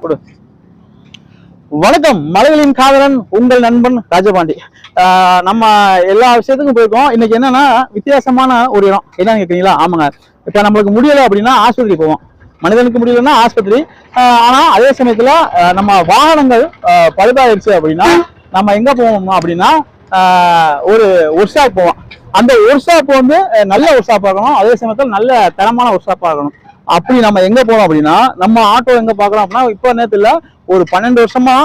கொடு. வணக்கம் மலைகளின் காதலன் உங்கள் நண்பன் ராஜபாண்டி. ஆஹ் நம்ம எல்லா விஷயத்துக்கும் போயிருக்கோம். இன்னைக்கு என்னன்னா வித்தியாசமான ஒரு இடம். என்னன்னு கேட்குறீங்களா ஆமாங்க. இப்ப நம்மளுக்கு முடியல அப்படின்னா ஆஸ்பத்திரி போவோம். மனிதனுக்கு முடியலன்னா ஆஸ்பத்திரி. ஆனா அதே சமயத்துல நம்ம வாகனங்கள் பழுதாயிருச்சு அப்படின்னா நம்ம எங்க போவோம் அப்படின்னா ஒரு ஒர்க் ஷாப் போவோம் அந்த ஒர்க் ஷாப் வந்து நல்ல ஒர்க் ஷாப் ஆகணும். அதே சமயத்துல நல்ல தரமான ஒர்க் ஷாப் ஆகணும். அப்படி நம்ம எங்க போறோம் அப்படின்னா நம்ம ஆட்டோ எங்க பாக்குறோம் அப்படின்னா இப்போ நேரத்துல ஒரு பன்னெண்டு வருஷமா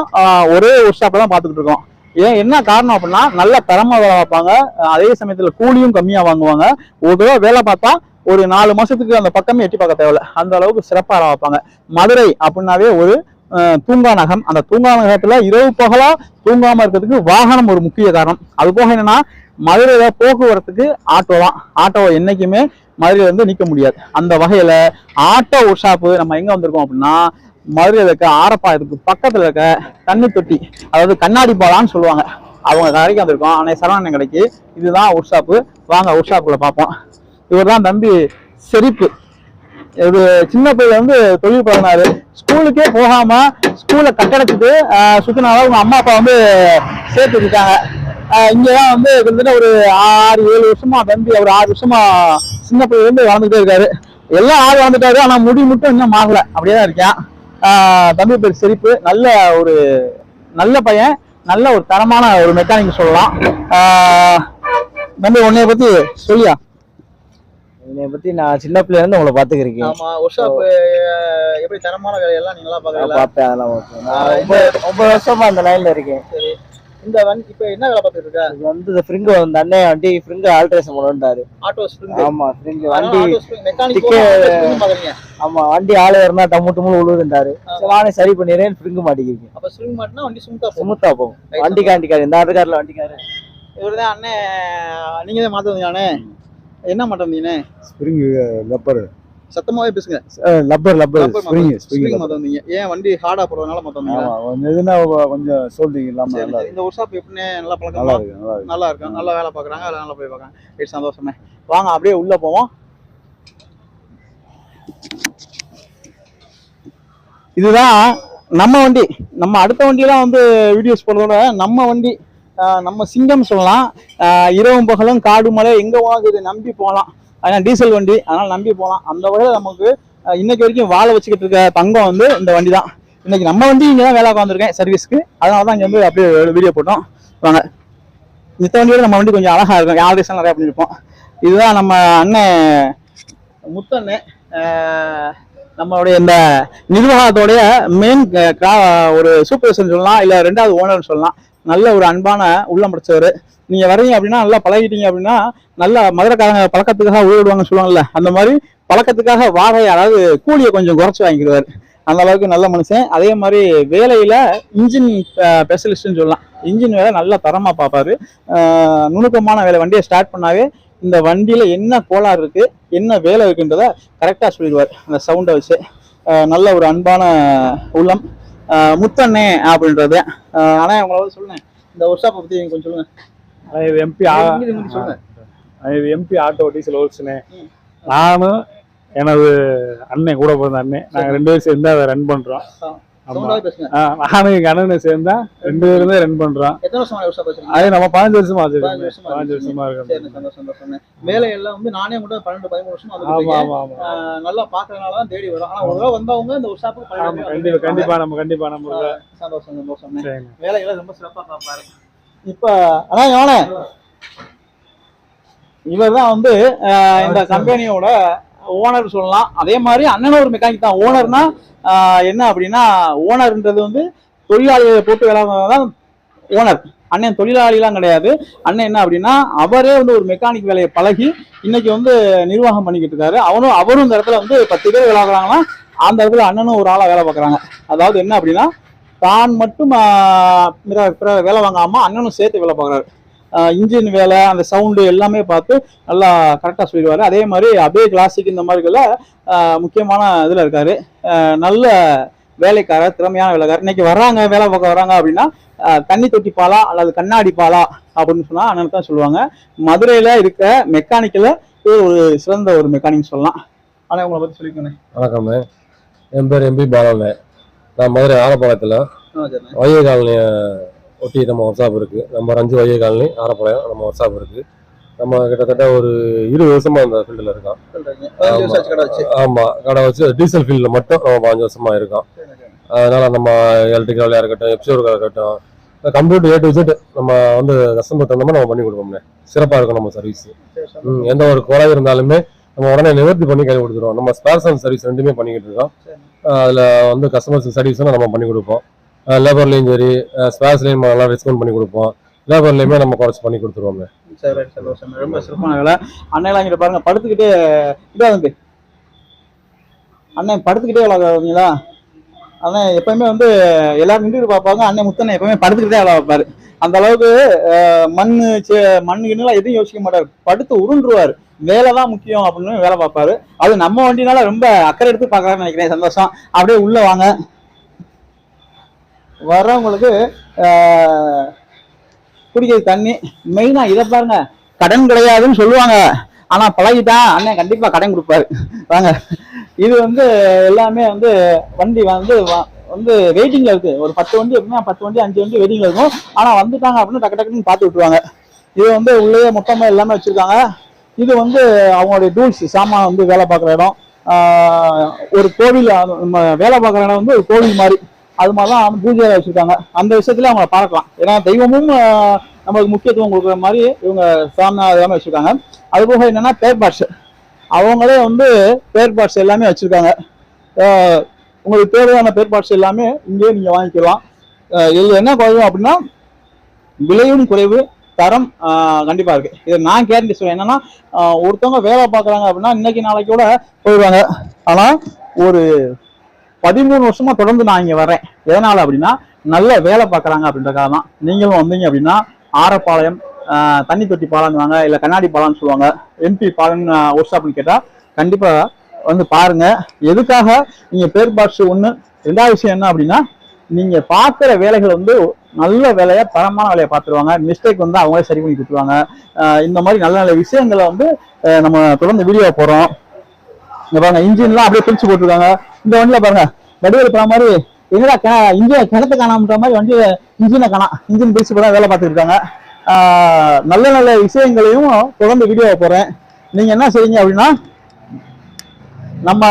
ஒரே ஒர்க் ஷாப்ல தான் பாத்துக்கிட்டு இருக்கோம். ஏன் என்ன காரணம் அப்படின்னா நல்ல தரமா வேலை பார்ப்பாங்க. அதே சமயத்துல கூலியும் கம்மியா வாங்குவாங்க. ஒரு தடவை வேலை பார்த்தா ஒரு நாலு மாசத்துக்கு அந்த பக்கமே எட்டி பார்க்க தேவையில்ல. அந்த அளவுக்கு சிறப்பாக வைப்பாங்க. மதுரை அப்படின்னாவே ஒரு தூங்கா நகம். அந்த தூங்கா நகரத்துல இரவு பகலா தூங்காம இருக்கிறதுக்கு வாகனம் ஒரு முக்கிய காரணம். அது போக என்னன்னா மதுரையில போக்குவரத்துக்கு ஆட்டோ தான். ஆட்டோவை என்னைக்குமே மதுரையில இருந்து நிக்க முடியாது. அந்த வகையில ஆட்டோ ஒர்க் ஷாப்பு நம்ம எங்க வந்திருக்கோம் அப்படின்னா மதுரையில இருக்க ஆரப்பாயத்துக்கு பக்கத்துல இருக்க தண்ணி தொட்டி அதாவது கண்ணாடி பாலான்னு சொல்லுவாங்க. அவங்க கடைக்கு வந்திருக்கோம். ஆனால் சரவணன் கடைக்கு. இதுதான் ஒர்க் ஷாப்பு வாங்க ஒர்க் ஷாப்புக்குள்ள பார்ப்போம். இவர் தான் தம்பி செரிப்பு. இது சின்ன பையன் வந்து தொழில் பண்ணாரு ஸ்கூலுக்கே போகாம ஸ்கூலை கட்டடைச்சிட்டு சுத்தினால உங்க அம்மா அப்பா வந்து சேர்த்து விட்டாங்க இங்கதான் வந்து கிட்டத்தட்ட ஒரு ஆறு ஏழு வருஷமா தம்பி ஒரு ஆறு வருஷமா சின்ன பையன் வந்து வளர்ந்துட்டே இருக்காரு. எல்லாம் ஆள் வளர்ந்துட்டாரு ஆனா முடி மட்டும் இன்னும் ஆகல அப்படியே தான் இருக்கேன் தம்பி பேர் செரிப்பு. நல்ல ஒரு நல்ல பையன். நல்ல ஒரு தரமான ஒரு மெக்கானிக் சொல்லலாம். தம்பி உன்னைய பத்தி சொல்லியா? என்னை பத்தி நான் சின்ன பிள்ளைல இருந்து உங்களை பாத்துக்கிறேன் ஆமா ஒர்க் ஷாப் எப்படி தரமான வேலையெல்லாம் நீங்களா பாக்குறீங்களா? பார்த்தேன் அதெல்லாம் ஓகே நான் ஒன்பது வருஷமா அந்த லைன்ல இருக்கேன். சரி. இந்த வண்டி இப்ப என்ன வேலை பார்த்துட்டு இருக்க? இது வந்து இந்த ஃப்ரிங்கு வந்து அண்ணன் வண்டி ஃப்ரிங்கு ஆல்ட்ரேஷன் பண்ணுறாரு ஆட்டோ ஸ்ப்ரிங் ஆமா ஃப்ரிங்கு வண்டி ticket- பாக்குறீங்க. ஆமா வண்டி ஆளு வரனா டம்மு டம்மு உழுவுதுன்றாரு நானே சரி பண்ணிடுறேன் ஃப்ரிங்கு மாட்டிக்கிறேன் அப்ப ஸ்ப்ரிங் மாட்டினா வண்டி ஸ்மூத்தா போகும். சுமுத்தா போகும். வண்டிக்கா வண்டிக்காரு இந்த ஆட்டுக்காரில் வண்டிக்காரு இவர்தான் அண்ணன் நீங்க தான்? மாத்த வந்தீங்கண்ணே என்ன மாட்ட வந்தீங்கண்ணே ஸ்ப்ரிங் லப்பர் சத்தமாவே பேசுங்க. லப்பர் லப்பர் ஸ்ப்ரிங் spring மாத்த வந்தீங்க ஏன் வண்டி ஹார்டா போறதுனால மாத்த வந்தீங்க ஆமா கொஞ்சம் சோல்டிங் இல்லாம நல்லா. இந்த ஒர்க் ஷாப் எப்படின்னு நல்லா பழக்கமா? இருக்கு நல்லா இருக்கு. நல்லா இருக்கும் நல்லா வேலை பார்க்குறாங்க வேலை நல்லா போய் பார்க்குறாங்க. சரி சந்தோஷமே. வாங்க அப்படியே உள்ள போவோம். இதுதான் நம்ம வண்டி. நம்ம அடுத்த வண்டியெல்லாம் வந்து வீடியோஸ் போடுறதோட நம்ம வண்டி நம்ம சிங்கம் சொல்லலாம். இரவும் பகலும் காடு மலை எங்கே போனாலும் நம்பி போகலாம். ஆனால் டீசல் வண்டி அதனால் நம்பி போகலாம். அந்த வகையில் நமக்கு இன்னைக்கு வரைக்கும் வாழ வச்சுக்கிட்டு இருக்க தங்கம் வந்து இந்த வண்டி தான் இன்னைக்கு நம்ம வண்டி இங்கே தான் வேலை உட்காந்துருக்கேன் சர்வீஸ்க்கு அதனால தான் இங்கே வந்து அப்படியே வீடியோ போட்டோம். வாங்க. மித்த வண்டியோட நம்ம வண்டி கொஞ்சம் அழகாக இருக்கும். ஆல்ரேஷன் நிறையா பண்ணியிருப்போம் இதுதான் நம்ம அண்ணன் முத்தண்ணே நம்மளுடைய இந்த நிர்வாகத்தோடைய மெயின் ஒரு சூப்பர்வைசர் சொல்லலாம் இல்லை ரெண்டாவது ஓனர்னு சொல்லலாம். நல்ல ஒரு அன்பான உள்ளம் படைச்சவர். நீங்கள் வரீங்க அப்படின்னா நல்லா பழகிட்டீங்க அப்படின்னா நல்ல மதுரைக்காரங்க பழக்கத்துக்காக உயிரிடுவாங்கன்னு சொல்லுவாங்கல்ல அந்த மாதிரி பழக்கத்துக்காக வாடகை அதாவது கூலியை கொஞ்சம் குறைச்சி வாங்கிடுவார் அந்த அளவுக்கு நல்ல மனுஷன். அதே மாதிரி வேலையில் இன்ஜின் ஸ்பெஷலிஸ்ட்னு சொல்லலாம். இன்ஜின் வேலை நல்லா தரமாக பார்ப்பாரு. நுணுக்கமான வேலை வண்டியை ஸ்டார்ட் பண்ணாவே இந்த வண்டியில் என்ன கோளாறு இருக்குது என்ன வேலை இருக்குன்றத கரெக்டாக சொல்லிடுவார். அந்த சவுண்டை வச்சு. நல்ல ஒரு அன்பான உள்ளம். முத்தண்ணே அப்படின்றது. ஆஹ் ஆனா உங்களை வந்து சொல்லுங்க. இந்த ஒர்க் ஷாப்பை பத்தி நீங்க கொஞ்சம் சொல்லுங்க. எம்பி சொல்லுங்க. எம்பி ஆட்டோ டீசல் ஒர்க்ஸ்னு. நானும் எனது அண்ணன் கூட பிறந்த அண்ணன். நாங்க ரெண்டு பேரும் சேர்ந்து அதை ரன் பண்றோம். நானும் எங்க அண்ணனும் சேர்ந்தா ரெண்டு பேருமே ரன் பண்றோம். அது நம்ம பதினஞ்சு வருஷமா வருஷமா பதினஞ்சு. வருஷமா இருக்கோம். வேலை எல்லாம் வந்து நானே மட்டும் பன்னெண்டு பதிமூணு வருஷம் ஆமா ஆமா நல்லா பாக்குறதுனால தான் தேடி வரும். ஆனா ஒரு வந்தவங்க இந்த ஒரு ஷாப்புக்கு ஆமா கண்டிப்பா கண்டிப்பா நம்ம கண்டிப்பா நம்ம சந்தோஷம் சந்தோஷம் வேலைகளை ரொம்ப சிறப்பா பார்ப்பாரு இப்ப அதான் யோனே இவர் தான் வந்து இந்த கம்பெனியோட ஓனர் சொல்லலாம். அதே மாதிரி அண்ணனும் ஒரு மெக்கானிக் தான். ஓனர்னா என்ன அப்படின்னா ஓனர்ன்றது வந்து தொழிலாளிகளை போட்டு வேலை தான் ஓனர். அண்ணன் தொழிலாளிலாம் கிடையாது. அண்ணன் என்ன அப்படின்னா அவரே வந்து ஒரு மெக்கானிக் வேலையை பழகி இன்னைக்கு வந்து நிர்வாகம் பண்ணிக்கிட்டு இருக்காரு. அவனும் அவரும் இந்த இடத்துல வந்து பத்து பேர் வேலை பார்க்குறாங்கன்னா அந்த இடத்துல அண்ணனும் ஒரு ஆளாக வேலை பார்க்குறாங்க. அதாவது என்ன அப்படின்னா தான் மட்டும் பிற- பிற வேலை வாங்காம அண்ணனும் சேர்த்து வேலை பார்க்குறாரு. இன்ஜின் வேலை அந்த சவுண்டு எல்லாமே பார்த்து நல்லா கரெக்டாக சொல்லிடுவாரு. அதே மாதிரி அபே கிளாசிக் இந்த மாதிரிகள முக்கியமான இதில் இருக்காரு. நல்ல வேலைக்காரர் திறமையான வேலைக்காரர். இன்னைக்கு வர்றாங்க வேலை பார்க்க வர்றாங்க அப்படின்னா தண்ணி தொட்டி பாலா அல்லது கண்ணாடி பாலா அப்படின்னு சொன்னா அண்ணன் தான் சொல்லுவாங்க. மதுரையில இருக்க மெக்கானிக்கல ஒரு சிறந்த ஒரு மெக்கானிக் சொல்லலாம். ஆனா உங்களை பத்தி சொல்லிக்கோங்க. வணக்கம்ண்ணே என் பேர் எம்பி பாலண்ணே. நான் மதுரை ஆரப்பாளையத்தில் வைகை காலனி ஒட்டி நம்ம ஒர்க் ஷாப் இருக்குது நம்ம அஞ்சு வைகை காலனி ஆரப்பாளையம் நம்ம ஒர்க் ஷாப் இருக்குது நம்ம கிட்டத்தட்ட ஒரு இருபது வருஷமா இந்த ஃபீல்டில் இருக்கோம் ஆமாம் கடை வச்சு. டீசல் ஃபீல்டில் மட்டும் நம்ம பாஞ்சு வருஷமா இருக்கோம் அதனால நம்ம எலக்ட்ரிக்கல் வேலையாக இருக்கட்டும் எப்சியூர் இருக்கட்டும் கம்ப்யூட்டர் ஏ டு Z நம்ம வந்து கஸ்டமர் தகுந்த மாதிரி நம்ம பண்ணி கொடுப்போம்ண்ணே சிறப்பாக இருக்கும் நம்ம சர்வீஸ் ம், எந்த ஒரு குறை இருந்தாலுமே நம்ம உடனே நிவர்த்தி பண்ணி கை கொடுத்துருவோம். நம்ம ஸ்பேர்ஸ் அண்ட் சர்வீஸ் ரெண்டுமே பண்ணிக்கிட்டு இருக்கோம். அதில் வந்து கஸ்டமர்ஸ் சர்வீஸும் நம்ம பண்ணி கொடுப்போம். லேபர்லேயும் சரி ஸ்பேர்ஸ்லேயும் நல்லா டிஸ்கவுண்ட் பண்ணி கொடுப்போம். லேபர்லேயுமே நம்ம குறைச்சி பண்ணி கொடுத்துருவோம். சரி ரைட் ரொம்ப சிறப்பான வேலை. அண்ணெல்லாம் இங்கே பாருங்க படுத்துக்கிட்டே இதா வந்து அண்ணன் படுத்துக்கிட்டே வேலை பார்க்குறீங்களா அண்ணன் எப்பயுமே வந்து எல்லாரும் நின்று பார்ப்பாங்க. அண்ணன் முத்தண்ணன் எப்பயுமே படுத்துக்கிட்டே வேலை வைப்பார். அந்த அளவுக்கு மண் மண்ணு சே- மண்ணு யோசிக்க மாட்டார். படுத்து உருண்டுருவாரு. வேலை தான் முக்கியம் அப்படின்னு வேலை பார்ப்பாரு. அது நம்ம வண்டினால ரொம்ப அக்கறை எடுத்து பார்க்கலாம்னு நினைக்கிறேன். சந்தோஷம். அப்படியே உள்ளே வாங்க. வர்றவங்களுக்கு குடிக்கிற குடிக்கிறது தண்ணி. மெயினா இதை பாருங்க. கடன் கிடையாதுன்னு சொல்லுவாங்க. ஆனா பழகிட்டான் அண்ணன் கண்டிப்பா கடன் கொடுப்பாரு. வாங்க. இது வந்து எல்லாமே வந்து வண்டி வந்து வந்து வெயிட்டிங்கில் இருக்கு. ஒரு பத்து வண்டி எப்படின்னா பத்து வண்டி அஞ்சு வண்டி வெயிட்டிங்கில் இருக்கும். ஆனால் வந்துட்டாங்க அப்படின்னு டக்கு டக்குன்னு பார்த்து விட்டுருவாங்க. இது வந்து உள்ளே மொத்தமாக எல்லாமே வச்சிருக்காங்க. இது வந்து அவங்களுடைய டூல்ஸ். சாமான் வந்து வேலை பார்க்குற இடம். ஒரு கோவில் நம்ம வேலை பார்க்குற இடம் வந்து ஒரு கோவில் மாதிரி. அது மாதிரிலாம் பூஜை வச்சுருக்காங்க. அந்த விஷயத்துல அவங்களை பார்க்கலாம். ஏன்னா தெய்வமும் நம்மளுக்கு முக்கியத்துவம் கொடுக்குற மாதிரி இவங்க சாமி எல்லாமே வச்சுருக்காங்க. அதுபோக என்னென்னா பேர் பார்ட்ஸ் அவங்களே வந்து பேர் பார்ட்ஸ் எல்லாமே வச்சுருக்காங்க. உங்களுக்கு தேவையான பேர் பார்ட்ஸ் எல்லாமே இங்கேயே நீங்கள் வாங்கிக்கலாம். இதில் என்ன குறையும் அப்படின்னா விலையும் குறைவு தரம் கண்டிப்பாக இருக்குது இதை நான் கேரண்டி சொல்றேன். என்னன்னா ஒருத்தவங்க வேலை பார்க்குறாங்க அப்படின்னா இன்னைக்கு நாளைக்கு கூட போயிடுவாங்க. ஆனால் ஒரு பதிமூணு வருஷமா தொடர்ந்து நான் இங்க வரேன். எதனால அப்படின்னா நல்ல வேலை பார்க்குறாங்க அப்படின்றக்காக தான். நீங்களும் வந்தீங்க அப்படின்னா ஆரப்பாளையம் தண்ணி தொட்டி பாலம்னுவாங்க இல்ல கண்ணாடி பாலம்னு சொல்லுவாங்க. எம்பி பாலன் ஒர்க் ஷாப்னு கேட்டா கண்டிப்பா வந்து பாருங்க. எதுக்காக? நீங்க பேர் பாட்ஸ் ஒண்ணு. ரெண்டாவது விஷயம் என்ன அப்படின்னா நீங்க பார்க்குற வேலைகள் வந்து நல்ல வேலையா தரமான வேலையை பார்த்துருவாங்க. மிஸ்டேக் வந்து அவங்களே சரி பண்ணி கொடுத்துருவாங்க. இந்த மாதிரி நல்ல நல்ல விஷயங்களை வந்து நம்ம தொடர்ந்து வீடியோ போறோம் இங்க பாருங்க இன்ஜின்லாம் அப்படியே பிரிச்சு போட்டிருக்காங்க. இந்த வண்டியில பாருங்க வடிவேல் படம் மாதிரி எங்கடா இன்ஜின் கிணத்து காணாமன்ற மாதிரி வண்டி இன்ஜினை காணா இன்ஜின் பிரிச்சு போட வேலை பார்த்துருக்காங்க நல்ல நல்ல விஷயங்களையும் தொடர்ந்து வீடியோவை போறேன் நீங்க என்ன செய்யுங்க அப்படின்னா நம்ம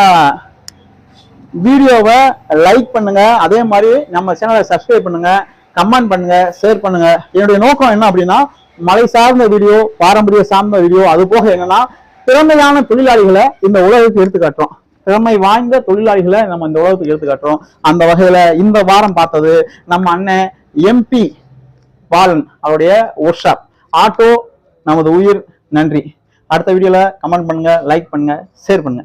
வீடியோவை லைக் பண்ணுங்க. அதே மாதிரி நம்ம சேனலை சப்ஸ்கிரைப் பண்ணுங்க கமெண்ட் பண்ணுங்க ஷேர் பண்ணுங்க. என்னுடைய நோக்கம் என்ன அப்படின்னா மலை சார்ந்த வீடியோ பாரம்பரிய சார்ந்த வீடியோ அது போக என்னன்னா திறமையான தொழிலாளிகளை இந்த உலகத்துக்கு எடுத்து காட்டுறோம் திறமை வாய்ந்த தொழிலாளிகளை நம்ம இந்த உலகத்துக்கு எடுத்து காட்டுறோம் அந்த வகையில இந்த வாரம் பார்த்தது நம்ம அண்ணன் எம்பி பாலன் அவருடைய ஒர்க் ஷாப் ஆட்டோ நமது உயிர். நன்றி. அடுத்த வீடியோல கமெண்ட் பண்ணுங்க லைக் பண்ணுங்க ஷேர் பண்ணுங்க.